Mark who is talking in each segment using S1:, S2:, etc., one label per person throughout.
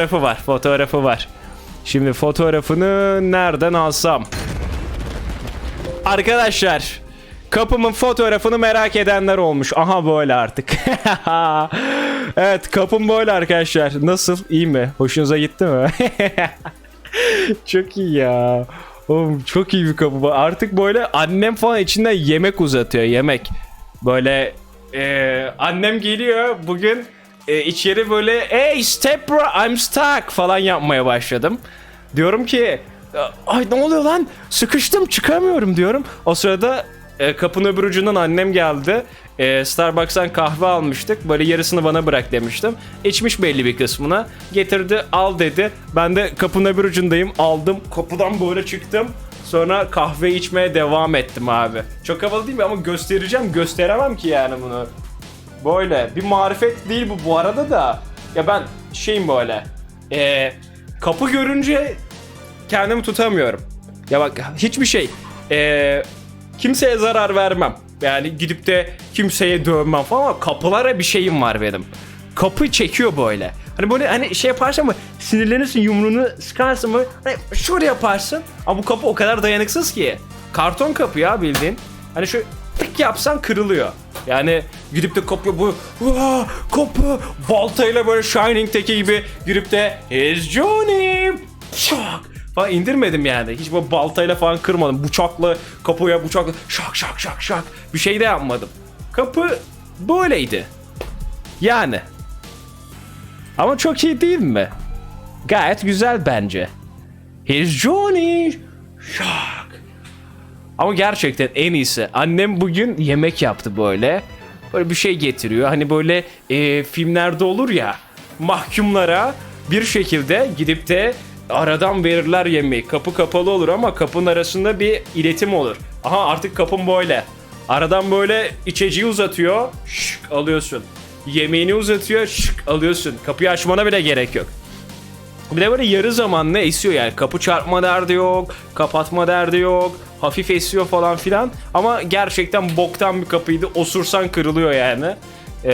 S1: Fotoğrafı var, fotoğrafı var. Şimdi fotoğrafını nereden alsam? Arkadaşlar, kapımın fotoğrafını merak edenler olmuş. Aha böyle artık. evet, kapım böyle arkadaşlar. Nasıl? İyi mi? Hoşunuza gitti mi? çok iyi ya. Oğlum çok iyi bir kapı. Artık böyle annem falan içinde yemek uzatıyor, yemek. Böyle eee, annem geliyor bugün e, içeri böyle hey step bro I'm stuck falan yapmaya başladım. Diyorum ki ay ne oluyor lan sıkıştım çıkamıyorum diyorum. O sırada e, kapının öbür ucundan annem geldi. E, Starbucks'tan kahve almıştık. Böyle yarısını bana bırak demiştim. İçmiş belli bir kısmını. Getirdi al dedi. Ben de kapının öbür ucundayım. Aldım. Kapıdan böyle çıktım. Sonra kahve içmeye devam ettim abi. Çok havalı değil mi ama göstereceğim. Gösteremem ki yani bunu. Böyle bir marifet değil bu bu arada da. Ya ben şeyim böyle. Ee, kapı görünce kendimi tutamıyorum. Ya bak hiçbir şey. Ee, kimseye zarar vermem. Yani gidip de kimseye dövmem falan ama kapılara bir şeyim var benim. Kapı çekiyor böyle. Hani böyle hani şey yaparsın mı sinirlenirsin yumruğunu sıkarsın mı hani şöyle yaparsın. Ama bu kapı o kadar dayanıksız ki. Karton kapı ya bildiğin. Hani şu tık yapsan kırılıyor. Yani gidip de kapı bu "Vaa, kapı baltayla böyle Shining'teki gibi girip de Here's Johnny şak falan indirmedim yani. Hiç böyle baltayla falan kırmadım. Bıçakla kapıya bıçakla şak şak şak şak bir şey de yapmadım. Kapı böyleydi. Yani. Ama çok iyi değil mi? Gayet güzel bence. Here's Johnny. Şak. Ama gerçekten en iyisi. Annem bugün yemek yaptı böyle. Böyle bir şey getiriyor. Hani böyle e, filmlerde olur ya. Mahkumlara bir şekilde gidip de aradan verirler yemeği. Kapı kapalı olur ama kapının arasında bir iletim olur. Aha artık kapım böyle. Aradan böyle içeceği uzatıyor. Şık alıyorsun. Yemeğini uzatıyor. Şık alıyorsun. Kapıyı açmana bile gerek yok. Bir de böyle yarı zamanlı esiyor yani. Kapı çarpma derdi yok. Kapatma derdi yok. Hafif esiyor falan filan. Ama gerçekten boktan bir kapıydı. Osursan kırılıyor yani. Ee,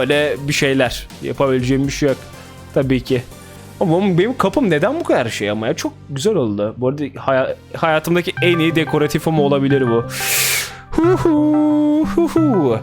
S1: öyle bir şeyler. Yapabileceğim bir şey yok. Tabii ki. Ama benim kapım neden bu kadar şey ama ya? Çok güzel oldu. Bu arada haya- hayatımdaki en iyi dekoratifim olabilir bu. Hu hu hu hu.